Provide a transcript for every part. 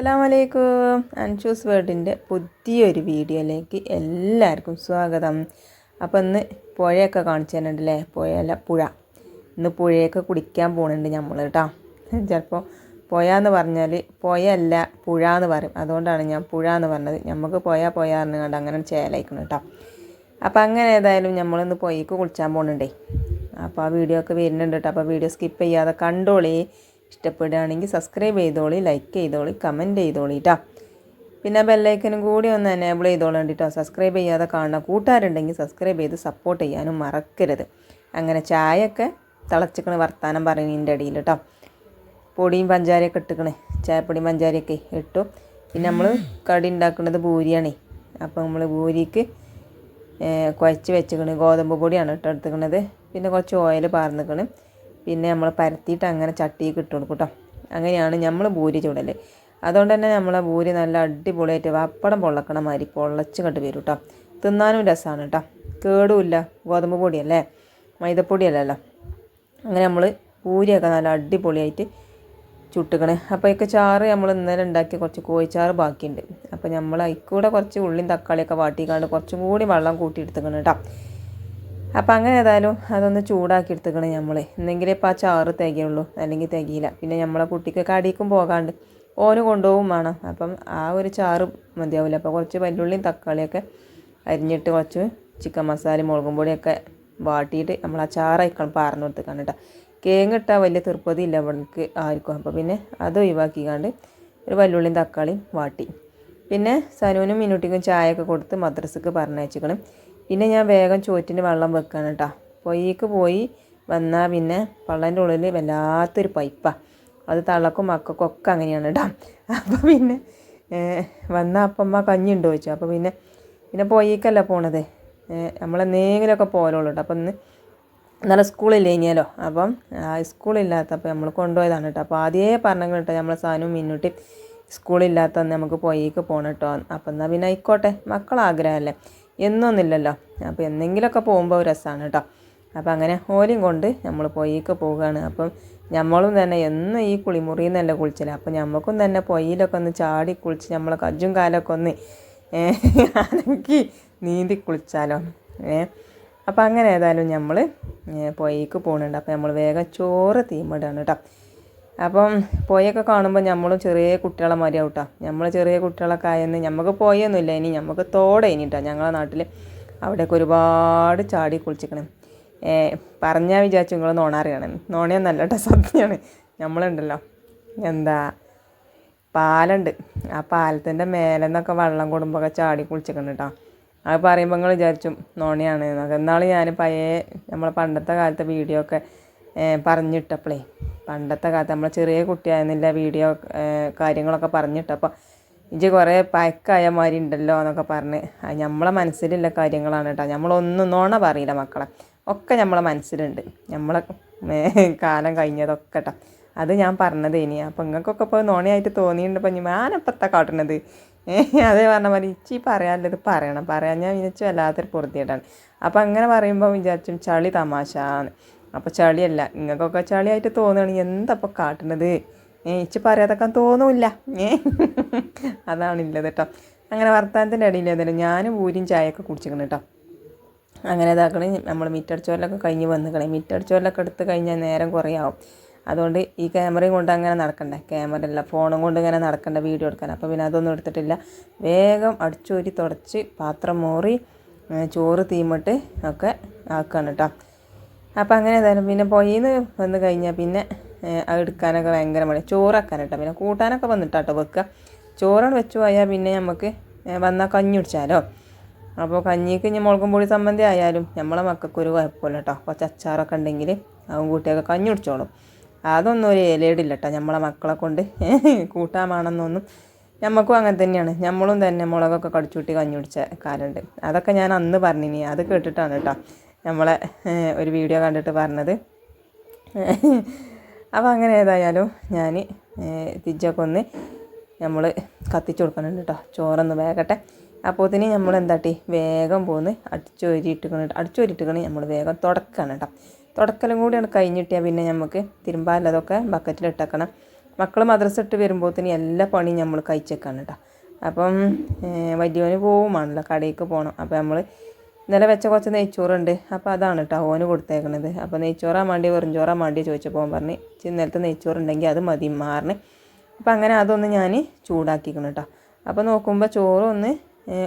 അസ്സലാമലൈക്കും. അൻഷൂസ് വേർഡിന്റെ പുതിയൊരു വീഡിയോയിലേക്ക് എല്ലാവർക്കും സ്വാഗതം. അപ്പോൾ ഇന്ന് പുഴയൊക്കെ കാണിച്ചു തന്നിട്ടുണ്ടല്ലേ? പുഴയല്ല പുഴ. ഇന്ന് പുഴയൊക്കെ കുടിക്കാൻ പോകുന്നുണ്ട് നമ്മൾ കേട്ടോ. ചിലപ്പോൾ പുഴ എന്ന് പറഞ്ഞാൽ പുഴയല്ല പുഴ എന്ന് പറയും. അതുകൊണ്ടാണ് ഞാൻ പുഴ എന്ന് പറഞ്ഞത്. നമുക്ക് പുഴ പുഴ പറഞ്ഞുകൊണ്ട് അങ്ങനെ ചേലയിക്കണം കേട്ടോ. അപ്പോൾ അങ്ങനെ ഏതായാലും നമ്മളിന്ന് പുഴയ്ക്ക് കുളിച്ചാൻ പോകുന്നുണ്ടേ അപ്പോൾ ആ വീഡിയോ ഒക്കെ വരുന്നുണ്ട് കേട്ടോ. അപ്പോൾ വീഡിയോ സ്കിപ്പ് ചെയ്യാതെ കണ്ടോളി. ഇഷ്ടപ്പെടുകയാണെങ്കിൽ സബ്സ്ക്രൈബ് ചെയ്തോളി ലൈക്ക് ചെയ്തോളി കമന്റ് ചെയ്തോളി കേട്ടോ പിന്നെ ബെല്ലൈക്കനും കൂടി ഒന്ന് എനേബിൾ ചെയ്തോളാം കേട്ടോ സബ്സ്ക്രൈബ് ചെയ്യാതെ കാണുന്ന കൂട്ടുകാരുണ്ടെങ്കിൽ സബ്സ്ക്രൈബ് ചെയ്ത് സപ്പോർട്ട് ചെയ്യാനും മറക്കരുത്. അങ്ങനെ ചായയൊക്കെ തിളച്ചിക്കണ് വർത്താനം പറയുന്നതിന്റെ ഇടയിൽ കേട്ടോ പൊടിയും പഞ്ചാരയൊക്കെ ഇട്ടിക്കണേ. ചായപ്പൊടിയും പഞ്ചാരയൊക്കെ ഇട്ടു. പിന്നെ നമ്മൾ കടി ഉണ്ടാക്കുന്നത് പൂരിയാണേ. അപ്പോൾ നമ്മൾ പൂരിക്ക് കുഴച്ച് വെച്ചിക്കണ്. ഗോതമ്പ് പൊടിയാണ് ഇട്ടെടുത്തിക്കണത് പിന്നെ കുറച്ച് ഓയിൽ പാർന്നിക്കണ്. പിന്നെ നമ്മൾ പരത്തിയിട്ട് അങ്ങനെ ചട്ടിക്ക് ഇട്ട് കൊടുക്കും കേട്ടോ. അങ്ങനെയാണ് നമ്മൾ ഭൂരി ചൂടൽ അതുകൊണ്ട് തന്നെ നമ്മളെ ഭൂരി നല്ല അടിപൊളിയായിട്ട് വപ്പടം പൊള്ളക്കണ മാതിരി പൊള്ളച്ച് കണ്ട് വരും കേട്ടോ. തിന്നാനും രസമാണ് കേട്ടോ. കേടുമില്ല. ഗോതമ്പ് പൊടിയല്ലേ? മൈദപ്പൊടിയല്ലല്ലോ. അങ്ങനെ നമ്മൾ പൂരിയൊക്കെ നല്ല അടിപൊളിയായിട്ട് ചുട്ടുക്കണേ. അപ്പോൾ ഇതൊക്കെ ചാറ് നമ്മൾ ഇന്നലെ ഉണ്ടാക്കിയ കുറച്ച് കോഴിച്ചാറ് ബാക്കിയുണ്ട്. അപ്പോൾ നമ്മൾ അതിക്കൂടെ കുറച്ച് ഉള്ളിയും തക്കാളിയൊക്കെ വാട്ടിക്കാണ്ട് കുറച്ചും കൂടി വെള്ളം കൂട്ടി എടുത്തുക്കണം കേട്ടോ. അപ്പോൾ അങ്ങനെ ഏതായാലും അതൊന്ന് ചൂടാക്കി എടുത്തുക്കണം നമ്മൾ എന്തെങ്കിലും ഇപ്പോൾ ആ ചാറ് തികയുള്ളൂ അല്ലെങ്കിൽ തികയില്ല. പിന്നെ നമ്മളെ കുട്ടിക്ക് കടിക്കും പോകാണ്ട് ഓന് കൊണ്ടുപോകും വേണം. അപ്പം ആ ഒരു ചാറ് മതിയാവില്ല അപ്പോൾ കുറച്ച് വല്ലുള്ളിയും തക്കാളിയൊക്കെ അരിഞ്ഞിട്ട് കുറച്ച് ചിക്കൻ മസാലയും മുളകും പൊടിയൊക്കെ വാട്ടിയിട്ട് നമ്മൾ ആ ചാറായിക്കണം പാർന്നു കൊടുത്തേക്കാണ് കേട്ടോ കേങ്ങ് ഇട്ടാൽ വലിയ തീർപ്പതി ഇല്ല അവൾക്ക് ആർക്കും. അപ്പോൾ പിന്നെ അത് ഒഴിവാക്കിക്കാണ്ട് ഒരു വല്ലുള്ളിയും തക്കാളിയും വാട്ടി. പിന്നെ സനുവിനും മിനുട്ടിക്കും ചായയൊക്കെ കൊടുത്ത് മദ്രസക്ക് പറഞ്ഞയച്ചിക്കണം. പിന്നെ ഞാൻ വേഗം ചോറ്റിന് വെള്ളം വെക്കാണ് കേട്ടോ. പൊയ്ക്ക് പോയി വന്നാൽ പിന്നെ പള്ളന്റെ ഉള്ളിൽ വല്ലാത്തൊരു പൈപ്പാണ് അത് തള്ളക്കും മക്കൾക്കും ഒക്കെ അങ്ങനെയാണ് കേട്ടോ. അപ്പോൾ പിന്നെ വന്ന അപ്പമ്മ കഞ്ഞി ഉണ്ടോ ചോദിച്ചു. അപ്പോൾ പിന്നെ പിന്നെ പൊയ്ക്കല്ല പോണത്? നമ്മളെന്തെങ്കിലുമൊക്കെ പോലുള്ളൂ കേട്ടോ. അപ്പം ഇന്ന് ഇന്നലെ സ്കൂളില്ലേ ഇനിയല്ലോ അപ്പം സ്കൂളില്ലാത്തപ്പോൾ നമ്മൾ കൊണ്ടുപോയതാണ് കേട്ടോ. അപ്പോൾ ആദ്യമേ പറഞ്ഞു കേട്ടോ നമ്മളെ സാധനവും മിന്നുട്ടി സ്കൂളില്ലാത്ത നമുക്ക് പൊയ്ക്ക് പോകണം കേട്ടോ. അപ്പം എന്നാൽ പിന്നെ ആയിക്കോട്ടെ. മക്കളാഗ്രഹമല്ലേ എന്നൊന്നുമില്ലല്ലോ. അപ്പോൾ എന്തെങ്കിലുമൊക്കെ പോകുമ്പോൾ രസമാണ് കേട്ടോ. അപ്പോൾ അങ്ങനെ ഓലിയും കൊണ്ട് നമ്മൾ പൊയ്യൊക്കെ പോവുകയാണ് അപ്പം നമ്മളും തന്നെ എന്നും ഈ കുളിമുറിയിൽ നിന്നല്ല കുളിച്ചില്ല അപ്പം നമുക്കും തന്നെ പൊയ്യിലൊക്കെ ഒന്ന് ചാടി കുളിച്ച് നമ്മളെ കജ്ജും കാലൊക്കെ ഒന്ന് അനക്കി നീന്തി കുളിച്ചാലോ. ഏ അപ്പോൾ അങ്ങനെ ഏതായാലും നമ്മൾ പൊയ്ക്ക് പോകുന്നുണ്ട് അപ്പോൾ നമ്മൾ വേഗം ചോറ് തീമിടാണ് കേട്ടോ. അപ്പം പോയൊക്കെ കാണുമ്പോൾ നമ്മളും ചെറിയ കുട്ടികളെ മാതിരിയാവും കേട്ടോ നമ്മൾ ചെറിയ കുട്ടികളൊക്കെ ആയെന്ന് നമുക്ക് പോയൊന്നുമില്ല ഇനി. നമുക്ക് തോടെ ഇനി കേട്ടോ ഞങ്ങളെ നാട്ടിൽ അവിടെയൊക്കെ ഒരുപാട് ചാടി കുളിച്ചിക്കണം. പറഞ്ഞാൽ വിചാരിച്ചു നിങ്ങൾ നോണാറിയാണ് നോണയൊന്നല്ല കേട്ടോ സത്യമാണ് നമ്മളുണ്ടല്ലോ എന്താ? പാലുണ്ട്. ആ പാലത്തിന്റെ മേലെ നിന്നൊക്കെ വെള്ളം കൂടുമ്പോൾ ചാടി കുളിച്ചിക്കണം കേട്ടോ അത് പറയുമ്പോൾ നിങ്ങൾ വിചാരിച്ചു നോണയാണ്. എന്നൊക്കെ എന്നാൾ ഞാൻ പഴയ നമ്മളെ പണ്ടത്തെ കാലത്തെ വീഡിയോ ഒക്കെ പറഞ്ഞിട്ടപ്പോഴേ പണ്ടത്തെ കാലത്ത് നമ്മൾ ചെറിയ കുട്ടിയായിരുന്നില്ല വീഡിയോ കാര്യങ്ങളൊക്കെ പറഞ്ഞിട്ടപ്പോൾ ഇജ് കുറേ പയക്കായ മാതിരി ഉണ്ടല്ലോ എന്നൊക്കെ പറഞ്ഞ്. അത് നമ്മളെ മനസ്സിലുള്ള കാര്യങ്ങളാണ് കേട്ടോ. നമ്മളൊന്നും നോണ പറയില്ല മക്കളെ. ഒക്കെ നമ്മളെ മനസ്സിലുണ്ട്. നമ്മളെ കാലം കഴിഞ്ഞതൊക്കെ കേട്ടോ അത് ഞാൻ പറഞ്ഞത് ഇനി. അപ്പോൾ നിങ്ങൾക്കൊക്കെ ഇപ്പോൾ നോണയായിട്ട് തോന്നിയിട്ടുണ്ട് അപ്പം ഞാനപ്പത്താ കാട്ടുന്നത് അതേ പറഞ്ഞ മാതിരി ഇച്ചി പറയാനുള്ളത് പറയണം. പറയാൻ ഞാൻ വിചാരിച്ചു വല്ലാത്തൊരു പൊറുതിയിട്ടാണ് അപ്പോൾ അങ്ങനെ പറയുമ്പോൾ വിചാരിച്ചും ചളി തമാശ അപ്പോൾ ചളിയല്ല. നിങ്ങൾക്കൊക്കെ ചളിയായിട്ട് തോന്നുകയാണെങ്കിൽ എന്തപ്പോൾ കാട്ടണത്? ഏച്ച് പറയാതൊക്കെ തോന്നില്ല. ഏ അതാണില്ലത് കേട്ടോ അങ്ങനെ വർത്തമാനത്തിന്റെ ഇടയിൽ ഏതായാലും ഞാനും ഊരിയും ചായയൊക്കെ കുടിച്ചിക്കണം കേട്ടോ അങ്ങനെ ഇതാക്കണ നമ്മൾ മിറ്റടിച്ചോലൊക്കെ കഴിഞ്ഞ് വന്നിക്കണേ. മിറ്റടിച്ചോലൊക്കെ എടുത്ത് കഴിഞ്ഞാൽ നേരം കുറയാവും. അതുകൊണ്ട് ഈ ക്യാമറയും കൊണ്ട് അങ്ങനെ നടക്കണ്ട? ക്യാമറ അല്ല ഫോണും കൊണ്ട് ഇങ്ങനെ നടക്കണ്ട വീഡിയോ എടുക്കാൻ? അപ്പോൾ പിന്നെ അതൊന്നും എടുത്തിട്ടില്ല. വേഗം അടിച്ചോരി തുടച്ച് പാത്രം മോറി ചോറ് തീമിട്ട് ഒക്കെ ആക്കുകയാണ് കേട്ടോ അപ്പോൾ അങ്ങനെ ഏതായാലും പിന്നെ പൊയ്യിന്ന് വന്ന് കഴിഞ്ഞാൽ പിന്നെ അത് എടുക്കാനൊക്കെ ഭയങ്കര മടി. ചോറാക്കാൻ കേട്ടോ പിന്നെ കൂട്ടാനൊക്കെ വന്നിട്ടാട്ടോ വെക്കുക ചോറാണ് വെച്ച് പോയാൽ പിന്നെ നമുക്ക് വന്നാൽ കഞ്ഞി കുടിച്ചാലോ? അപ്പോൾ കഞ്ഞിക്ക് ഇനി മുളകും പൊടി സംബന്ധി ആയാലും നമ്മളെ മക്കൾക്കൊരു കുഴപ്പമില്ല കേട്ടോ കുറച്ച് അച്ചാറൊക്കെ ഉണ്ടെങ്കിൽ അവൻ കൂട്ടിയൊക്കെ കഞ്ഞി കുടിച്ചോളും. അതൊന്നും ഒരു ഇലയിടില്ല കേട്ടോ നമ്മളെ മക്കളെ കൊണ്ട്. കൂട്ടാൻ വേണമെന്നൊന്നും നമുക്കും അങ്ങനെ തന്നെയാണ്. നമ്മളും തന്നെ മുളകൊക്കെ കടിച്ചുകൂട്ടി കഞ്ഞി കുടിച്ച കാലുണ്ട് അതൊക്കെ ഞാൻ അന്ന് പറഞ്ഞിനി. അത് കേട്ടിട്ടാണ് കേട്ടോ. നമ്മളെ ഒരു വീഡിയോ കണ്ടിട്ട് പറഞ്ഞത്. അപ്പോൾ അങ്ങനെ ഏതായാലും ഞാൻ തിരിച്ചൊക്കെ ഒന്ന് നമ്മൾ കത്തിച്ചു കൊടുക്കുന്നുണ്ട് കേട്ടോ ചോറൊന്ന് വേഗട്ടെ അപ്പോത്തിന് നമ്മൾ എന്താട്ടി വേഗം പോന്ന് അടിച്ചോരിയിട്ടിക്കണ അടിച്ചോരിട്ടിക്കണ നമ്മൾ വേഗം തുടക്കണം കേട്ടോ തുടക്കലും കൂടിയാണ് കഴിഞ്ഞിട്ടിയാൽ പിന്നെ നമുക്ക് തിരുമ്പാലതൊക്കെ ബക്കറ്റിലിട്ടേക്കണം മക്കൾ മദ്രസ ഇട്ട് വരുമ്പോഴത്തേന് എല്ലാ പണിയും നമ്മൾ കഴിച്ചേക്കാണ് കേട്ടോ അപ്പം വലിയവന് പോവുമാണല്ലോ കടയിലേക്ക് പോകണം അപ്പോൾ നമ്മൾ ഇന്നലെ വെച്ച കുറച്ച് നെയ്ച്ചോറുണ്ട്. അപ്പോൾ അതാണ് കേട്ടോ ഓന് കൊടുത്തേക്കണത്. അപ്പോൾ നെയ്ച്ചോറാൻ വേണ്ടി വെറും ചോറാൻ വേണ്ടി ചോദിച്ചപ്പോൾ പറഞ്ഞ് "ഇച്ചി ഇന്നലത്തെ നെയ്ച്ചോറുണ്ടെങ്കിൽ അത് മതി മാറിന് അപ്പോൾ അങ്ങനെ അതൊന്ന് ഞാൻ ചൂടാക്കിക്കണം കേട്ടോ അപ്പോൾ നോക്കുമ്പോൾ ചോറൊന്ന്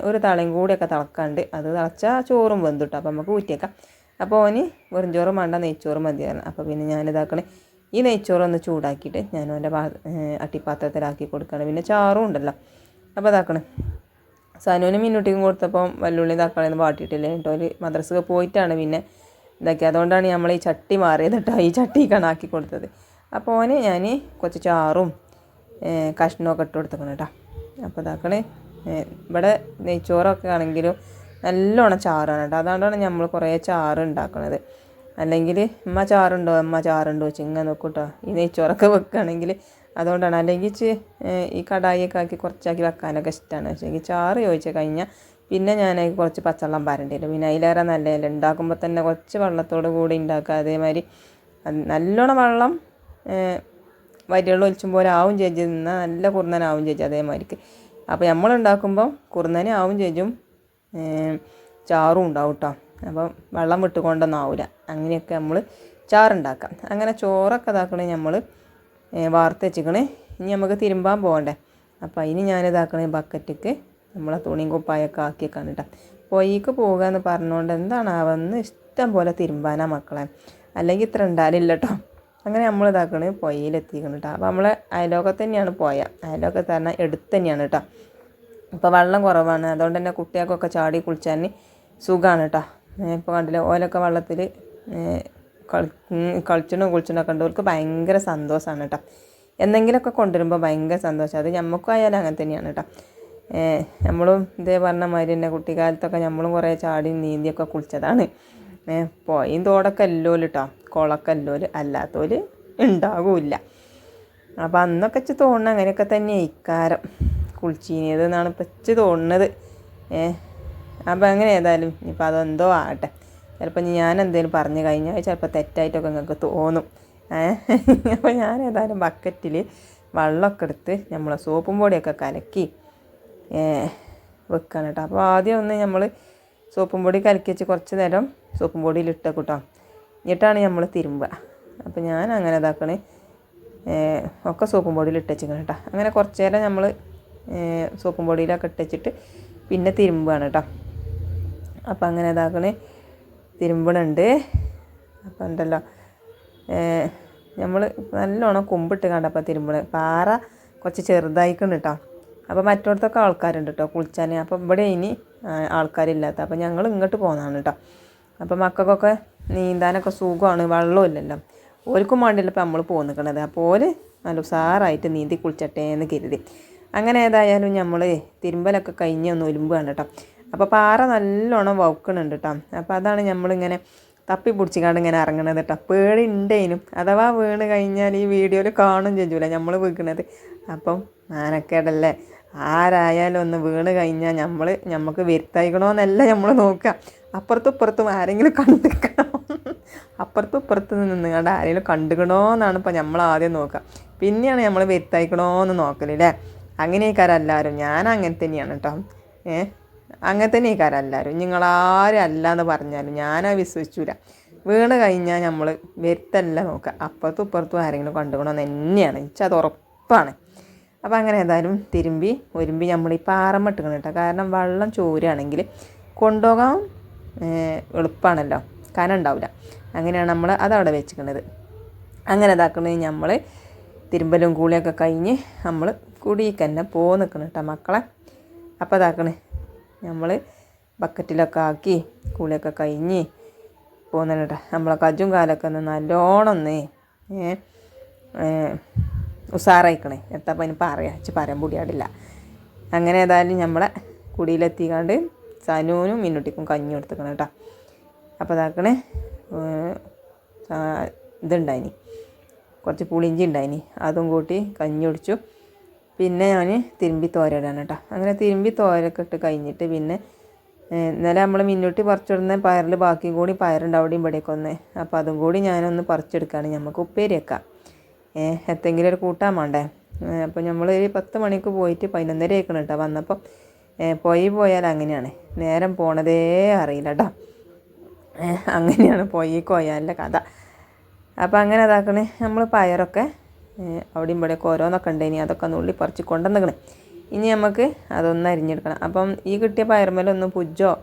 ഒരു തളയും കൂടിയൊക്കെ തിളക്കാണ്ട്. അത് തിളച്ചാൽ ചോറും വെന്തു കേട്ടോ അപ്പോൾ നമുക്ക് ഊറ്റിയേക്കാം. അപ്പോൾ ഓന് വെറും ചോറ് വേണ്ട നെയ്ച്ചോറ് മതിയായിരുന്നു അപ്പോൾ പിന്നെ ഞാനിതാക്കണേ ഈ നെയ്ച്ചോറൊന്ന് ചൂടാക്കിയിട്ട് ഞാൻ എന്റെ അട്ടിപ്പാത്രത്തിലാക്കി കൊടുക്കണം. പിന്നെ ചാറും ഉണ്ടല്ലോ. അപ്പോൾ ഇതാക്കണേ. സനുവിന് മിന്നുട്ടിക്കും കൊടുത്തപ്പം വല്ലുള്ളി തക്കാളിയൊന്നും വാട്ടിയിട്ടില്ല. കേട്ടോ ഒരു മദ്രസക്ക് പോയിട്ടാണ് പിന്നെ ഇതാക്കി. അതുകൊണ്ടാണ് നമ്മൾ ഈ ചട്ടി മാറിയത് കേട്ടോ ഈ ചട്ടി കണാക്കി കൊടുത്തത്. അപ്പോൾ ഓന് ഞാൻ കുറച്ച് ചാറും കഷ്ണമൊക്കെ ഇട്ട് കൊടുത്തേക്കണം കേട്ടോ അപ്പോൾ ഇതാക്കണേ ഇവിടെ നെയ്ച്ചോറൊക്കെ ആണെങ്കിലും നല്ലോണം ചാറാണ് കേട്ടോ അതുകൊണ്ടാണ് നമ്മൾ കുറേ ചാറ് ഉണ്ടാക്കുന്നത് അല്ലെങ്കിൽ ഉമ്മ ചാറുണ്ടോ? അമ്മ ചാറുണ്ടോ? ചിങ്ങ നോക്കൂട്ടോ കേട്ടോ ഈ നെയ്ച്ചോറൊക്കെ വെക്കുകയാണെങ്കിൽ അതുകൊണ്ടാണ്. അല്ലെങ്കിൽ ഈ കടായിയൊക്കെ ആക്കി കുറച്ചാക്കി വെക്കാനൊക്കെ ഇഷ്ടമാണ് പക്ഷേ ചാറ് ചോദിച്ചു കഴിഞ്ഞാൽ പിന്നെ ഞാൻ കുറച്ച് പച്ചവെള്ളം പാരേണ്ടി വരും. പിന്നെ അതിലേറെ നല്ലതല്ല ഉണ്ടാക്കുമ്പോൾ തന്നെ കുറച്ച് വെള്ളത്തോട് കൂടി ഉണ്ടാക്കുക. അതേമാതിരി അത് നല്ലോണം വെള്ളം ഏഹ്, ഒലിച്ചുമ്പോൾ ആവും ചേച്ചി നിന്നാൽ നല്ല കുറുന്നനാവും ചേച്ചി അതേമാതിരിക്ക്. അപ്പോൾ നമ്മൾ ഉണ്ടാക്കുമ്പോൾ കുറുന്നനെ ആവും ചേച്ചും ചാറും ഉണ്ടാവും കേട്ടോ അപ്പം വെള്ളം വിട്ടുകൊണ്ടൊന്നും ആവില്ല അങ്ങനെയൊക്കെ നമ്മൾ ചാറുണ്ടാക്കാം. അങ്ങനെ ചോറൊക്കെ ഇതാക്കണേ നമ്മൾ വാർത്ത് വെച്ചിക്കണ് ഇനി നമുക്ക് തിരുമ്പാൻ പോകണ്ടേ. അപ്പോൾ അതിന് ഞാനിതാക്കണേ ബക്കറ്റിക്ക്. നമ്മളെ തുണിയും കുപ്പായൊക്കെ ആക്കിയേക്കാണ് കേട്ടോ പൊയ്ക്ക് പോകുക എന്ന് പറഞ്ഞുകൊണ്ട് എന്താണ് അവന്ന് ഇഷ്ടം പോലെ തിരുമ്പാനാ മക്കളെ. അല്ലെങ്കിൽ ഇത്ര ഉണ്ടാലില്ല കേട്ടോ അങ്ങനെ നമ്മൾ ഇതാക്കണ് പൊയ്യിലെത്തിക്കണം കേട്ടോ അപ്പോൾ നമ്മളെ അയലോക്കത്ത് തന്നെയാണ് പോയ. അയലോക്കത്ത് തന്നെ എടുത്ത് തന്നെയാണ് കേട്ടോ ഇപ്പോൾ വെള്ളം കുറവാണ്. അതുകൊണ്ട് തന്നെ കുട്ടികൾക്കൊക്കെ ചാടി കുളിച്ചാൽ സുഖമാണ് കേട്ടോ ഇപ്പോൾ കണ്ടില്ല? ഓലൊക്കെ വെള്ളത്തിൽ കളി കളിച്ചണോ കുളിച്ചണോ കണ്ടവർക്ക് ഭയങ്കര സന്തോഷമാണ് കേട്ടോ എന്തെങ്കിലുമൊക്കെ കൊണ്ടുവരുമ്പോൾ ഭയങ്കര സന്തോഷം. അത് ഞമ്മക്കും ആയാലും അങ്ങനെ തന്നെയാണ് കേട്ടോ നമ്മളും ഇതേ പറഞ്ഞ മാതിരി തന്നെ കുട്ടിക്കാലത്തൊക്കെ നമ്മളും കുറേ ചാടി നീന്തിയൊക്കെ കുളിച്ചതാണ്. പോയും തോടൊക്കെ അല്ലോൽ കേട്ടോ കുളമൊക്കെ അല്ലോൽ അല്ലാത്തോൽ ഉണ്ടാകില്ല അപ്പം അന്നൊക്കെ വെച്ച് തോന്നുന്നു അങ്ങനെയൊക്കെ തന്നെ ഇക്കാരം. കുളിച്ചീനിയത് എന്നാണ് ഇപ്പം വെച്ച് തോന്നുന്നത്. അപ്പം അങ്ങനെ ഏതായാലും ഇനിയിപ്പോൾ അതെന്തോ ആകട്ടെ. ചിലപ്പോൾ ഞാൻ എന്തെങ്കിലും പറഞ്ഞു കഴിഞ്ഞാൽ ചിലപ്പോൾ തെറ്റായിട്ടൊക്കെ നിങ്ങൾക്ക് തോന്നും. അപ്പോൾ ഞാൻ ഏതായാലും ബക്കറ്റിൽ വെള്ളമൊക്കെ എടുത്ത് നമ്മൾ സോപ്പും പൊടിയൊക്കെ കലക്കി ഏ, കേട്ടോ അപ്പോൾ ആദ്യം ഒന്ന് നമ്മൾ സോപ്പും പൊടി കലക്കി വെച്ച് കുറച്ച് നേരം സോപ്പും പൊടിയിൽ ഇട്ട കൂട്ടോ എന്നിട്ടാണ് നമ്മൾ തിരുമ്പുക. അപ്പോൾ ഞാൻ അങ്ങനെ ഇതാക്കണേ ഒക്കെ സോപ്പും പൊടിയിൽ ഇട്ടുവെച്ചിക്കണം കേട്ടോ അങ്ങനെ കുറച്ച് നേരം നമ്മൾ സോപ്പും പൊടിയിലൊക്കെ ഇട്ടച്ചിട്ട് പിന്നെ തിരുമ്പുകയാണ് കേട്ടോ അപ്പോൾ അങ്ങനെ ഇതാക്കണേ. തിരുമ്പണുണ്ട്. അപ്പം ഉണ്ടല്ലോ. നമ്മൾ നല്ലോണം കുമ്പിട്ട് കണ്ടപ്പോൾ തിരുമ്പണ്. പാറ കുറച്ച് ചെറുതായിക്കണം കേട്ടോ അപ്പോൾ മറ്റോടത്തൊക്കെ ആൾക്കാരുണ്ട് കേട്ടോ കുളിച്ചാൻ അപ്പോൾ ഇവിടെ ഇനി ആൾക്കാരില്ലാത്ത. അപ്പോൾ ഞങ്ങൾ ഇങ്ങോട്ട് പോകുന്നതാണ് കേട്ടോ അപ്പോൾ മക്കൾക്കൊക്കെ നീന്താനൊക്കെ സുഖമാണ് വെള്ളമില്ലല്ലോ ഓർക്കും വേണ്ടില്ല ഇപ്പോൾ നമ്മൾ പോയി നിൽക്കണത് അപ്പോൾ ഓര് നല്ല ഉസാറായിട്ട് നീന്തി കുളിച്ചട്ടെ എന്ന് കരുതി. അങ്ങനെ ഏതായാലും നമ്മൾ തിരുമ്പലൊക്കെ കഴിഞ്ഞ് ഒന്ന് കേട്ടോ അപ്പോൾ പാറ നല്ലോണം വൗക്കണുണ്ട് കേട്ടോ അപ്പോൾ അതാണ് നമ്മളിങ്ങനെ തപ്പി പിടിച്ചിക്കാണ്ട് ഇങ്ങനെ ഇറങ്ങണത് കേട്ടോ പേടി ഉണ്ടേനും അഥവാ വീണ് കഴിഞ്ഞാൽ ഈ വീഡിയോയിൽ കാണും ചെയ്യൂല നമ്മൾ വീക്കണത്. അപ്പം മാനക്കേടല്ലേ ആരായാലും ഒന്ന് വീണ് കഴിഞ്ഞാൽ നമ്മൾ നമുക്ക് വരുത്തായിക്കണമെന്നല്ല നമ്മൾ നോക്കുക അപ്പുറത്തും ഇപ്പുറത്തും ആരെങ്കിലും കണ്ടിക്കണം. അപ്പുറത്തും ഇപ്പുറത്തും നിന്നുകൊണ്ട് ആരെങ്കിലും കണ്ടുകണോന്നാണ് ഇപ്പോൾ നമ്മൾ ആദ്യം നോക്കുക പിന്നെയാണ് നമ്മൾ വരുത്തായിക്കണോന്ന് നോക്കലില്ലേ അങ്ങനെയൊക്കെ എല്ലാവരും ഞാൻ അങ്ങനെ തന്നെയാണ് കേട്ടോ ഏ? അങ്ങനെ തന്നെയൊക്കാരം എല്ലാവരും. നിങ്ങളാരും അല്ല എന്ന് പറഞ്ഞാലും ഞാനാ വിശ്വസിച്ചില്ല വീണ് കഴിഞ്ഞാൽ നമ്മൾ വരുത്തല്ല നോക്കുക അപ്പുറത്തും ഇപ്പുറത്തും ആരെങ്കിലും കണ്ടുകണമെന്ന് തന്നെയാണ് എനിക്ക് അത് ഉറപ്പാണ്. അപ്പോൾ അങ്ങനെ ഏതായാലും തിരുമ്പി ഒരുമ്പി നമ്മൾ ഈ പാറമ്മ ഇട്ടുക്കണം കേട്ടോ. കാരണം വെള്ളം ചോരുകയാണെങ്കിൽ കൊണ്ടുപോകാൻ എളുപ്പമാണല്ലോ കനം ഉണ്ടാവില്ല. അങ്ങനെയാണ് നമ്മൾ അതവിടെ വെച്ചിരിക്കുന്നത് അങ്ങനെ ഇതാക്കുന്നത് നമ്മൾ തിരുമ്പലും കൂളിയൊക്കെ കഴിഞ്ഞ് നമ്മൾ കുടിയിൽ തന്നെ പോ നിൽക്കണം കേട്ടോ മക്കളെ. അപ്പോൾ ഇതാക്കണേ. നമ്മൾ ബക്കറ്റിലൊക്കെ ആക്കി കുളിയൊക്കെ കഴിഞ്ഞ് പോകുന്നുണ്ട് നമ്മളെ കജും കാലൊക്കെ ഒന്ന് നല്ലോണം ഒന്ന് എത്തപ്പം അതിന് പറയാ വെച്ച് പറയാൻ കൂടിയാടില്ല അങ്ങനെ ഏതായാലും നമ്മളെ കുടിയിലെത്തിക്കാണ്ട് സനൂനും മിന്നുട്ടിക്കും കഞ്ഞി കൊടുത്തേക്കണം കേട്ടോ അപ്പോൾ ആ, ഇതുണ്ടായിനി. കുറച്ച് പുളിഞ്ചി ഉണ്ടായിനി. അതും കൂട്ടി കഞ്ഞി കുടിച്ചു. പിന്നെ ഞാൻ തിരുമ്പി തോരയിടാണ് കേട്ടോ. അങ്ങനെ തിരുമ്പി തോരൊക്കെ ഇട്ട് കഴിഞ്ഞിട്ട് പിന്നെ ഇന്നലെ നമ്മൾ മിന്നൂട്ടി പറിച്ചിടുന്ന പയറിൽ ബാക്കിയും കൂടി പയറുണ്ട് അവിടെയും ഇവിടെയൊക്കെ ഒന്ന്. അപ്പോൾ അതും കൂടി ഞാനൊന്ന് പറിച്ചെടുക്കുകയാണ് നമുക്ക് ഉപ്പേരി വെക്കാം. എന്തെങ്കിലും ഒരു കൂട്ടാൻ വേണ്ടേ? അപ്പോൾ നമ്മൾ ഒരു പത്ത് മണിക്ക് പോയിട്ട് പതിനൊന്നര ആയിക്കണം കേട്ടോ. വന്നപ്പം പോയി പോയാൽ അങ്ങനെയാണ്. നേരം പോണതേ അറിയില്ല കേട്ടോ. അങ്ങനെയാണ് പോയി കോയാലിന്റെ കഥ. അപ്പോൾ അങ്ങനെ അതാക്കണേ നമ്മൾ പയറൊക്കെ അവിടെയും ഇവിടെയൊക്കെ ഓരോന്നൊക്കെ ഉണ്ടേനി അതൊക്കെ നുള്ളി പറിച്ച് കൊണ്ടുവന്നിക്കണേ. ഇനി നമുക്ക് അതൊന്ന് അരിഞ്ഞെടുക്കണം. അപ്പം ഈ കിട്ടിയ പയർമേലൊന്നും പുജ്ജോ?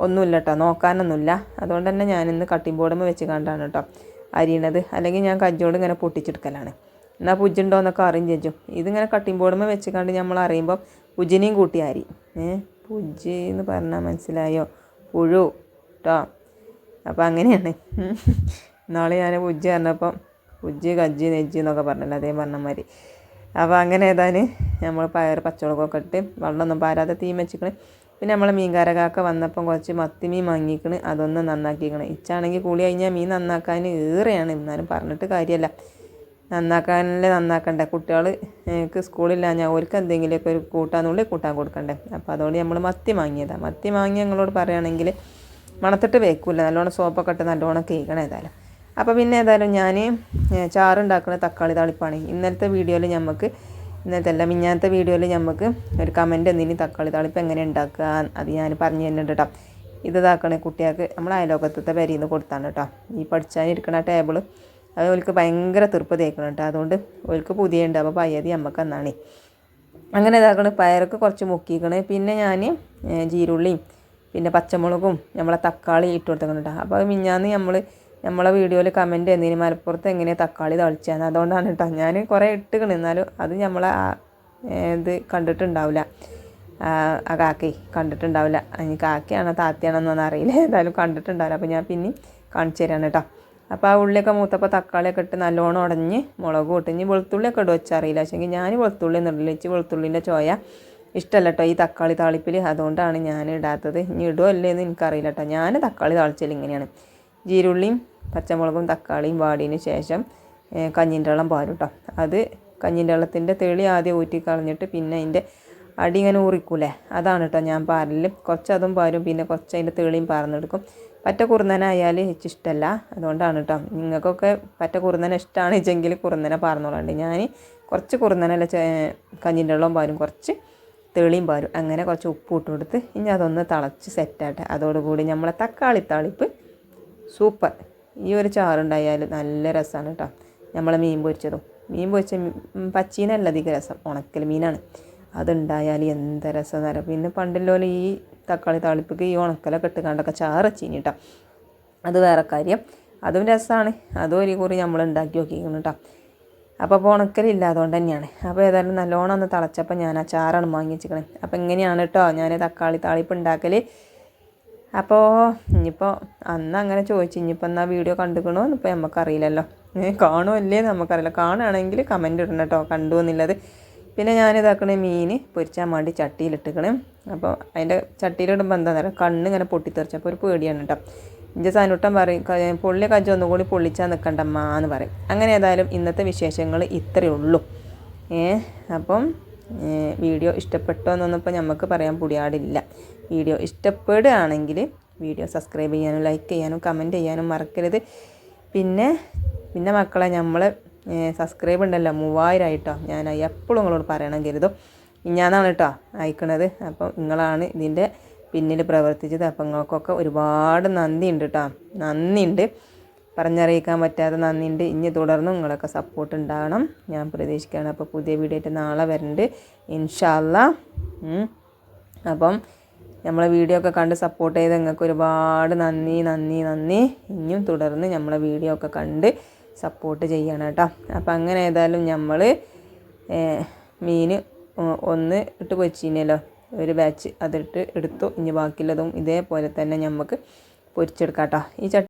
ഒന്നുമില്ല കേട്ടോ നോക്കാനൊന്നുമില്ല. അതുകൊണ്ട് തന്നെ ഞാനിന്ന് കട്ടിംഗ് ബോർഡ് വെച്ച് കണ്ടാണ് കേട്ടോ അരിയണത്. അല്ലെങ്കിൽ ഞാൻ കജ്ജോട് ഇങ്ങനെ പൊട്ടിച്ചെടുക്കലാണ്. എന്നാൽ പുജ്ജുണ്ടോ എന്നൊക്കെ അറിയും ചേച്ചും. ഇതിങ്ങനെ കട്ടിംഗ് ബോർഡ് വെച്ച് കണ്ട് നമ്മൾ അറിയുമ്പോൾ പുജിനെയും കൂട്ടി അരി. ഏ പുജ് എന്ന് പറഞ്ഞാൽ മനസ്സിലായോ? പുഴു കേട്ടോ അപ്പോൾ അങ്ങനെയാണ്. നാളെ ഞാൻ പുജ്ജ് പറഞ്ഞപ്പം പുജ്ജ് കജ്ജി നെജ്ജി എന്നൊക്കെ പറഞ്ഞല്ലോ അതേ പറഞ്ഞ മാതിരി അപ്പോൾ അങ്ങനെ ഏതായാലും നമ്മൾ പയർ പച്ചമുളകൊക്കെ ഇട്ട് വെള്ളമൊന്നും പാരാതെ തീം വെച്ചിക്കണ്. പിന്നെ നമ്മൾ മീൻകാരകാക്ക വന്നപ്പം കുറച്ച് മത്തി മീൻ വാങ്ങിക്കണ് അതൊന്ന് നന്നാക്കിക്കണ്. ഇച്ചാണെങ്കിൽ കൂടി കഴിഞ്ഞാൽ മീൻ നന്നാക്കാൻ ഏറെയാണ് എന്നാലും പറഞ്ഞിട്ട് കാര്യമല്ല നന്നാക്കാനല്ലേ നന്നാക്കണ്ടേ? കുട്ടികൾ എനിക്ക് ഞാൻ അവർക്ക് എന്തെങ്കിലുമൊക്കെ ഒരു കൂട്ടാന്നുള്ളിൽ കൂട്ടാൻ കൊടുക്കണ്ടേ? അപ്പോൾ അതുകൊണ്ട് നമ്മൾ മത്തി വാങ്ങിയതാണ് മത്തി വാങ്ങി ഞങ്ങളോട് പറയുകയാണെങ്കിൽ മണത്തിട്ട് വെക്കില്ല നല്ലോണം സോപ്പൊക്കെ ഇട്ട് നല്ലോണം കേൾക്കണം ഏതായാലും. അപ്പോൾ പിന്നെ ഏതായാലും ഞാൻ ചാറുണ്ടാക്കുന്ന തക്കാളി താളിപ്പാണ്. ഇന്നലത്തെ വീഡിയോയിൽ നമുക്ക് ഇന്നലത്തെ അല്ല മിഞ്ഞാത്തെ വീഡിയോയിൽ നമുക്ക് ഒരു കമന്റ് എന്തിനും തക്കാളി താളിപ്പ് എങ്ങനെ ഉണ്ടാക്കുക അത് ഞാൻ പറഞ്ഞു തന്നിട്ട് കേട്ടോ ഇത് ഇതാക്കണേ കുട്ടികൾക്ക് നമ്മൾ അയലോകത്തത്തെ പരിയിൽ നിന്ന് കൊടുത്താണ് കേട്ടോ ഈ പഠിച്ചാനിരിക്കണ ടേബിൾ അത് ഓൾക്ക് ഭയങ്കര തീർപ്പ് തേക്കണം കേട്ടോ അതുകൊണ്ട് ഓൾക്ക് പുതിയ ഉണ്ട് അപ്പോൾ പയ്യതി നമുക്ക് എന്നാണ് അങ്ങനെ ഇതാക്കണ പയറൊക്കെ കുറച്ച് മുക്കിക്കണേ. പിന്നെ ഞാൻ ജീരുള്ളിയും പിന്നെ പച്ചമുളകും നമ്മളെ തക്കാളി ഇട്ട് കൊടുത്തേക്കണം കേട്ടോ അപ്പോൾ മിഞ്ഞാന്ന് നമ്മൾ നമ്മളെ വീഡിയോയിൽ കമന്റ് ചെയ്യുന്നതിന് മലപ്പുറത്ത് എങ്ങനെയാണ് തക്കാളി തളിച്ചാന്ന്. അതുകൊണ്ടാണ് കേട്ടോ ഞാൻ കുറേ ഇട്ടുകണ് എന്നാലും അത് നമ്മളെ ഇത് കണ്ടിട്ടുണ്ടാവില്ല ആ കാക്കി കണ്ടിട്ടുണ്ടാവില്ല ഇനി കാക്കയാണോ താത്തയാണോ എന്നൊന്നും അറിയില്ല. ഏതായാലും കണ്ടിട്ടുണ്ടാവില്ല. അപ്പോൾ ഞാൻ പിന്നെ കാണിച്ചു തരാണ് കേട്ടോ അപ്പോൾ ആ ഉള്ളിയൊക്കെ മൂത്തപ്പോൾ തക്കാളിയൊക്കെ ഇട്ട് നല്ലോണം ഉടഞ്ഞ് മുളക് ഇട്ട് ഇനി വെളുത്തുള്ളിയൊക്കെ ഇടുക വെച്ചറിയില്ല പക്ഷേ ഞാൻ വെളുത്തുള്ളി നിന്നില്ല വെച്ച് വെളുത്തുള്ളിന്റെ ചോയ ഇഷ്ടമല്ല കേട്ടോ ഈ തക്കാളി താളിപ്പിൽ അതുകൊണ്ടാണ് ഞാൻ ഇടാത്തത്. ഇനി ഇടുമോ അല്ലേന്ന് എനിക്കറിയില്ല കേട്ടോ ഞാൻ തക്കാളി താളിച്ചാൽ ഇങ്ങനെയാണ്. ജീരുള്ളിയും പച്ചമുളകും തക്കാളിയും വാടിയതിന് ശേഷം കഞ്ഞിന്റെ വെള്ളം പാരും കേട്ടോ അത് കഞ്ഞിന്റെ വെള്ളത്തിന്റെ തെളി ആദ്യം ഊറ്റി കളഞ്ഞിട്ട് പിന്നെ അതിന്റെ അടി ഇങ്ങനെ ഊറിക്കൂലേ? അതാണ് കേട്ടോ ഞാൻ പാരൽ കുറച്ച് അതും പാരും പിന്നെ കുറച്ച് അതിന്റെ തെളിയും പാർന്നെടുക്കും. പറ്റ കുറുന്നനായാൽ ഇഷ്ടമല്ല അതുകൊണ്ടാണ് കേട്ടോ നിങ്ങൾക്കൊക്കെ പറ്റ കുറുന്നന ഇഷ്ടമാണ് വെച്ചെങ്കിൽ കുറുന്നന പാർന്നോളാണ്ട്. ഞാൻ കുറച്ച് കുറുന്നനല്ല കഞ്ഞിന്റെ വെള്ളവും പാരും കുറച്ച് തെളിയും പാരും. അങ്ങനെ കുറച്ച് ഉപ്പ് ഇട്ട് കൊടുത്ത് ഇനി അതൊന്ന് തിളച്ച് സെറ്റാട്ടെ അതോടുകൂടി നമ്മളെ തക്കാളി താളിപ്പ് സൂപ്പർ. ഈ ഒരു ചാറുണ്ടായാൽ നല്ല രസമാണ് കേട്ടോ നമ്മൾ മീൻ പൊരിച്ചതും. മീൻ പൊരിച്ച പച്ചീനല്ല അധികം രസം. ഉണക്കൽ മീനാണ്. അതുണ്ടായാൽ എന്ത് രസം തരാം പിന്നെ പണ്ടുള്ള ഈ തക്കാളി താളിപ്പിക്ക് ഈ ഉണക്കലൊക്കെ ഇട്ട് കണ്ടൊക്കെ ചാറച്ചീനി കേട്ടോ അത് വേറെ കാര്യം. അതും രസമാണ് അതും ഒരു കുറി നമ്മൾ ഉണ്ടാക്കി നോക്കിക്കണം കേട്ടോ അപ്പോൾ ഉണക്കലില്ല അതുകൊണ്ട് തന്നെയാണ്. അപ്പോൾ ഏതായാലും നല്ലോണം ഒന്ന് തിളച്ചപ്പോൾ ഞാൻ ആ ചാറാണ് വാങ്ങി വെച്ചിരിക്കണേ അപ്പോൾ ഇങ്ങനെയാണ് കേട്ടോ ഞാൻ തക്കാളി താളിപ്പ് ഉണ്ടാക്കൽ അപ്പോൾ ഇനിയിപ്പോൾ അന്ന് അങ്ങനെ ചോദിച്ചു. ഇനിയിപ്പോൾ എന്നാ വീഡിയോ കണ്ടുക്കണോ ഇപ്പോൾ നമുക്കറിയില്ലല്ലോ കാണുമോ അല്ലേ നമുക്കറിയില്ല കാണുകയാണെങ്കിൽ കമന്റ് ഇടണം കേട്ടോ. കണ്ടു എന്നുള്ളത് പിന്നെ ഞാൻ ഇതാക്കണ മീൻ പൊരിച്ചാൻ വേണ്ടി ചട്ടിയിലിട്ടുക്കണേ. അപ്പോൾ അതിന്റെ ചട്ടിയിലിടുമ്പോൾ എന്താ പറയുക കണ്ണ് ഇങ്ങനെ പൊട്ടിത്തെറിച്ചപ്പോൾ ഒരു പേടിയാണ് കേട്ടോ. ഇഞ്ച സാനുട്ടം പറയും ക- പൊള്ളി കജ്ജ ഒന്നുകൂടി പൊള്ളിച്ചാൽ നിൽക്കണ്ടമ്മ എന്ന് പറയും. അങ്ങനെ ഏതായാലും ഇന്നത്തെ വിശേഷങ്ങൾ ഇത്രയേ ഉള്ളൂ. ഏ അപ്പം വീഡിയോ ഇഷ്ടപ്പെട്ടോ എന്നൊന്നിപ്പോൾ നമുക്ക് പറയാൻ പുടിയാടില്ല. വീഡിയോ ഇഷ്ടപ്പെടുകയാണെങ്കിൽ വീഡിയോ സബ്സ്ക്രൈബ് ചെയ്യാനും ലൈക്ക് ചെയ്യാനും കമന്റ് ചെയ്യാനും മറക്കരുത്. പിന്നെ പിന്നെ മക്കളെ നമ്മൾ സബ്സ്ക്രൈബ് ഉണ്ടല്ലോ മൂവായിരം ആയിട്ടോ ഞാൻ എപ്പോഴും നിങ്ങളോട് പറയണം കരുതും. ഞാനാണ് കേട്ടോ അയക്കണത്. അപ്പം നിങ്ങളാണ് ഇതിന്റെ പിന്നിൽ പ്രവർത്തിച്ചത്. അപ്പം നിങ്ങൾക്കൊക്കെ ഒരുപാട് നന്ദിയുണ്ട് കേട്ടോ നന്ദിയുണ്ട്. പറഞ്ഞറിയിക്കാൻ പറ്റാത്ത നന്ദിയുണ്ട്. ഇനി തുടർന്നും നിങ്ങളൊക്കെ സപ്പോർട്ട് ഉണ്ടാകണം. ഞാൻ പ്രതീക്ഷിക്കുകയാണ്. അപ്പോൾ പുതിയ വീഡിയോ ആയിട്ട് നാളെ വരുന്നുണ്ട് ഇൻഷാല്ല. അപ്പം നമ്മളെ വീഡിയോ ഒക്കെ കണ്ട് സപ്പോർട്ട് ചെയ്ത് നിങ്ങൾക്ക് ഒരുപാട് നന്ദി നന്ദി നന്ദി. ഇനിയും തുടർന്ന് നമ്മളെ വീഡിയോ ഒക്കെ കണ്ട് സപ്പോർട്ട് ചെയ്യണം കേട്ടോ. അപ്പം അങ്ങനെ ഏതായാലും നമ്മൾ മീൻ ഒന്ന് ഇട്ട് പൊച്ചിനല്ലോ ഒരു ബാച്ച് അതിട്ട് എടുത്തു. ഇനി ബാക്കിയുള്ളതും ഇതേപോലെ തന്നെ നമുക്ക് പൊരിച്ചെടുക്കാം കേട്ടോ. ഈ ചട്ടി